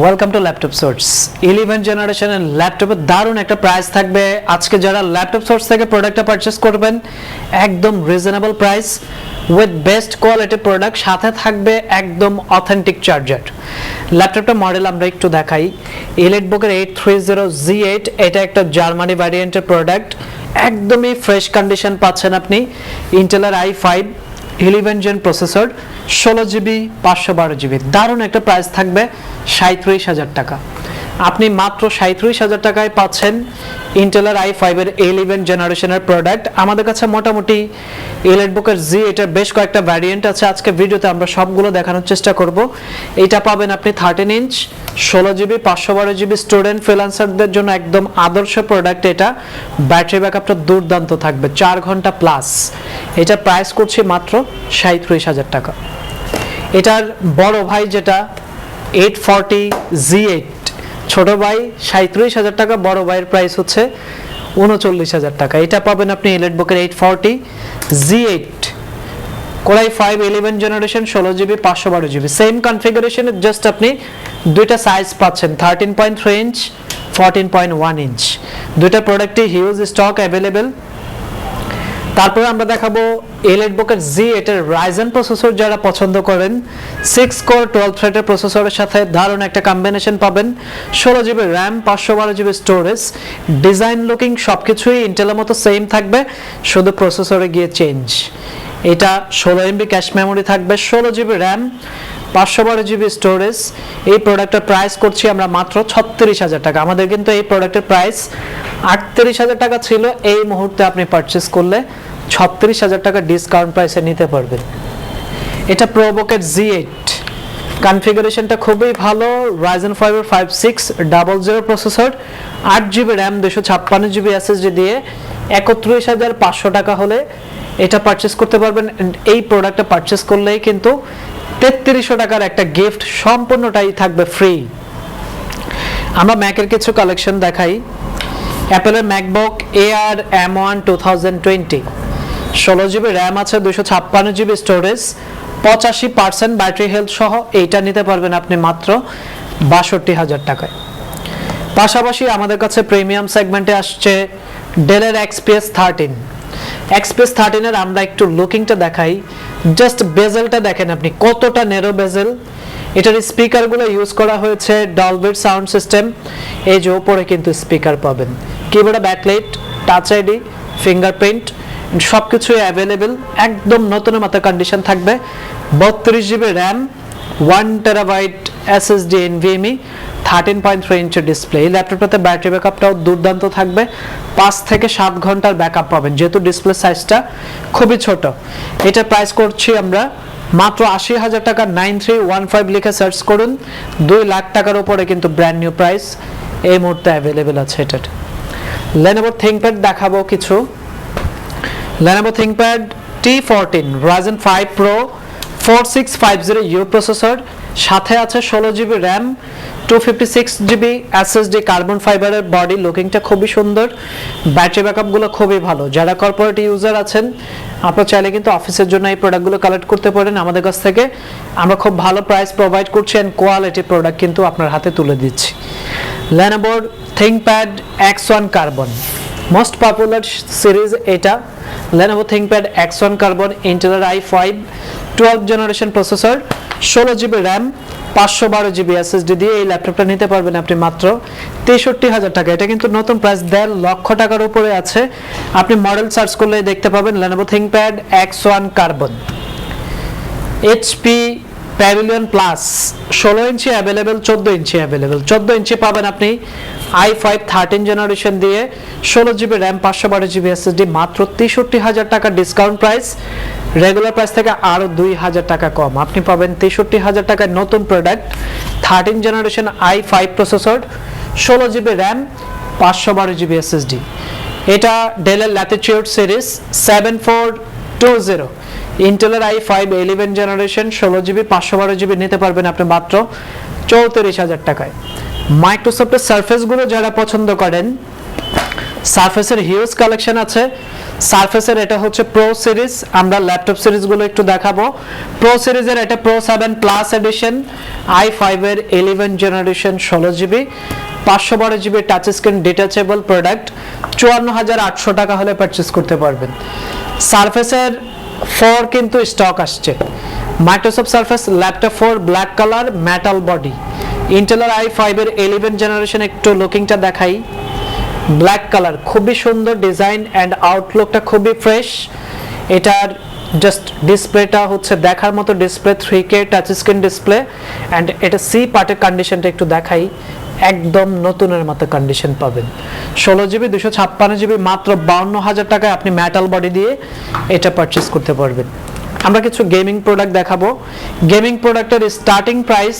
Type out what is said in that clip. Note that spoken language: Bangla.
Welcome to laptop source eleven জেনারেশনের ল্যাপটপের দারুণ একটা প্রাইস থাকবে। আজকে যারা ল্যাপটপ সোর্স থেকে প্রোডাক্টটা পারচেস করবেন, একদম reasonable price with best quality product সাথে থাকবে একদম অথেন্টিক চার্জার ল্যাপটপটা মডেল আমরা একটু দেখাই। ইলেট বুকের eight three zero G eight এটা একটা জার্মানি ভ্যারিয়েন্টের প্রোডাক্ট একদমই ফ্রেশ কন্ডিশন পাচ্ছেন আপনি। ইন্টেলের i five eleven gen processor ষোলো জিবি পাঁচশো বারো জিবি দারুণ একটা প্রাইস থাকবে সাঁত্রিশ হাজার টাকা। আপনি মাত্র সাঁত্রিশ হাজার টাকায় পাচ্ছেন ইন্টেলের আই ফাইভের ইলেভেন জেনারেশনের প্রোডাক্ট আমাদের কাছে মোটামুটি ইলেট বুকের জি এটার বেশ কয়েকটা ভ্যারিয়েন্ট আছে। আজকে ভিডিওতে আমরা সবগুলো দেখানোর চেষ্টা করব। এটা পাবেন আপনি থার্টিন ইঞ্চ ষোলো জিবি পাঁচশো বারো জিবি স্টুডেন্ট ফ্রিলান্সারদের জন্য একদম আদর্শ প্রোডাক্ট এটা। ব্যাটারি ব্যাকআপটা দুর্দান্ত থাকবে, চার ঘণ্টা প্লাস এটা প্রাইস করছি মাত্র সাঁত্রিশ হাজার টাকা। এটার বড় ভাই যেটা এইট ফর্টি জি এইট ছোট ভাই সাঁত্রিশ হাজার টাকা, বড় ভাইয়ের প্রাইস হচ্ছে উনচল্লিশ হাজার টাকা। এটা পাবেন আপনি এলেট বুকের eight forty G eight core i five eleven generation ষোলো জিবি পাঁচশো বারো জিবি সেম কনফিগারেশন জাস্ট আপনি দুইটা সাইজ পাচ্ছেন thirteen point three inch fourteen point one inch দুইটা প্রোডাক্টই হিউজ স্টক অ্যাভেলেবেল তারপরে আমরা দেখাবো এলএড বুকের জি এটার রাইজেন প্রসেসর যারা পছন্দ করেন। সিক্স কোর টুয়েলভ থ্রেডের প্রসেসরের সাথে দারুণ একটা কম্বিনেশন পাবেন। ষোলো জিবি র্যাম পাঁচশো বারো জিবি স্টোরেজ ডিজাইন লুকিং সব কিছুই ইন্টেলের মতো সেম থাকবে, শুধু প্রসেসরে গিয়ে চেঞ্জ এটা ষোলো এমবি ক্যাশ মেমোরি থাকবে, ষোলো জিবি র্যাম পাঁচশো বারো জিবি স্টোরেজ এই প্রোডাক্টের প্রাইস করছি আমরা মাত্র ছত্রিশ হাজার টাকা। আমাদের কিন্তু এই প্রোডাক্টের প্রাইস আটত্রিশ হাজার টাকা ছিল। এই মুহূর্তে আপনি পারচেস করলে ছত্রিশ হাজার টাকা ডিসকাউন্ট প্রাইসে নিতে পারবেন। এটা প্রোবকেট জি এইট কনফিগারেশনটা খুবই ভালো। রাইজেন ফাইভের five six double zero processor আট জিবি র্যাম দুশো ছাপ্পান্ন জিবি এসএসডি দিয়ে একত্রিশ হাজার পাঁচশো টাকা হলে এটা পারচেস করতে পারবেন। এই প্রোডাক্টটা পারচেস করলেই কিন্তু তেত্রিশশো টাকার একটা গিফট সম্পূর্ণটাই থাকবে ফ্রি আমরা ম্যাকের কিছু কালেকশন দেখাই। অ্যাপেলের MacBook Air M one two thousand twenty. ষোলো জিবি র্যাম আছে দুশো ছাপ্পান্ন জিবি স্টোরেজ পঁচাশি পার্সেন্ট ব্যাটারি হেলথ সহ এইটা নিতে পারবেন আপনি মাত্র বাষট্টি হাজার টাকায়। পাশাপাশি আমাদের কাছে প্রিমিয়াম সেগমেন্টে আসছে ডেলের এক্সপিএস থার্টিন এক্সপিএস থার্টিনের আমরা একটু লুকিংটা দেখাই। জাস্ট বেজেলটা দেখেন আপনি, কতটা নেরো বেজেল এটার স্পিকারগুলো ইউজ করা হয়েছে ডলবেট সাউন্ড সিস্টেম এই যে ওপরে কিন্তু স্পিকার পাবেন। কিবোর্ডে ব্যাকলাইট টাচ আইডি ফিঙ্গারপ্রিন্ট সব কিছুই অ্যাভেলেবেল একদম নতুন মতো কন্ডিশন থাকবে। বত্রিশ GB RAM one terabyte SSD NVMe thirteen point three ইঞ্চের display এই ল্যাপটপটাতে ব্যাটারি ব্যাকআপটাও দুর্দান্ত থাকবে। পাঁচ থেকে সাত ঘণ্টার ব্যাকআপ পাবেন। যেহেতু ডিসপ্লে সাইজটা খুবই ছোট। এটা প্রাইস করছি আমরা মাত্র আশি হাজার টাকা। নাইন থ্রি ওয়ান ফাইভ লিখে সার্চ করুন। দুই লাখ টাকার উপরে কিন্তু ব্র্যান্ড নিউ প্রাইস এই মুহূর্তে অ্যাভেলেবেল আছে এটার। লেনোভো থিঙ্কপ্যাড দেখাবো কিছু। Lenovo ThinkPad T fourteen Ryzen five pro four six five zero U processor সাথে আছে ষোলো GB RAM two fifty six GB SSD carbon ফাইবারের বডি লুকিংটা খুবই সুন্দর। ব্যাটারি ব্যাকআপগুলো খুবই ভালো। যারা কর্পোরেট ইউজার আছেন, আপনারা চাইলে কিন্তু অফিসের জন্য এই প্রোডাক্টগুলো কালেক্ট করতে পারেন আমাদের কাছ থেকে। আমরা খুব ভালো প্রাইস প্রোভাইড করছি অ্যান্ড কোয়ালিটি প্রোডাক্ট কিন্তু আপনার হাতে তুলে দিচ্ছি। লেনোভোর ThinkPad X one carbon most popular series এটা। Lenovo ThinkPad X1 Carbon Intel i5 12 generation processor ষোলো জিবি র্যাম পাঁচশো বারো জিবি এসএসডি দিয়ে এই ল্যাপটপটা নিতে পারবেন আপনি মাত্র তেষট্টি হাজার টাকা। এটা কিন্তু নতুন প্রাইস দেড় লক্ষ টাকার উপরে আছে। আপনি মডেল সার্চ করলে দেখতে পাবেন Lenovo ThinkPad X1 Carbon HP Pavilion plus ষোলো ইঞ্চি অ্যাভেলেবেল চোদ্দ ইঞ্চি অ্যাভেলেবেল চোদ্দ ইঞ্চি পাবেন আপনি আই ফাইভ থার্টিন জেনারেশন দিয়ে, ষোলো জিবি র্যাম পাঁচশো বারো জিবি এসএসডি মাত্র তেষট্টি হাজার টাকা ডিসকাউন্ট প্রাইস রেগুলার প্রাইস থেকে আরও দুই হাজার টাকা কম। আপনি পাবেন তেষট্টি হাজার টাকার নতুন product thirteen generation i five processor ষোলো জিবি র্যাম পাঁচশো বারো জিবি এসএসডি এটা ডেলের Latitude series seven four two zero ইন্টেলের আই ফাইভ ইলেভেন জেনারেশন ষোলো জিবি পাঁচশো বারো জিবি নিতে পারবেন আপনি মাত্র চৌত্রিশ হাজার টাকায়। মাইক্রোসফটের সার্ফেসগুলো যারা পছন্দ করেন সার্ফেসের হিউজ কালেকশন আছে। সারফেসের এটা হচ্ছে প্রো সিরিজ আমরা ল্যাপটপ সিরিজগুলো একটু দেখাবো। প্রো সিরিজের এটা Pro seven plus edition i ফাইভের ইলেভেন জেনারেশন ষোলো জিবি পাঁচশো বারো GB touch screen detachable product চুয়ান্ন হাজার আটশো টাকা হলে পারচেস করতে পারবেন। সারফেসের ফোর কিন্তু স্টক আসছে। Microsoft Surface laptop four black colour metal body ইন্টেলার i ফাইভের ইলেভেন জেনারেশন একটু লুকিংটা দেখাই। ব্ল্যাক কালার খুবই সুন্দর ডিজাইন অ্যান্ড আউটলুকটা খুবই ফ্রেশ এটার জাস্ট ডিসপ্লেটা হচ্ছে দেখার মতো display three K touch screen display and এটা সি পার্টের কন্ডিশনটা একটু দেখাই। একদম নতুনের মতো কন্ডিশন পাবেন। ষোলো জিবি দুশো ছাপ্পান্ন জিবি মাত্র বাউন্ন হাজার টাকায় আপনি মেটাল বডি দিয়ে এটা পারচেস করতে পারবেন। আমরা কিছু গেমিং প্রোডাক্ট দেখাবো। গেমিং প্রোডাক্টের স্টার্টিং প্রাইস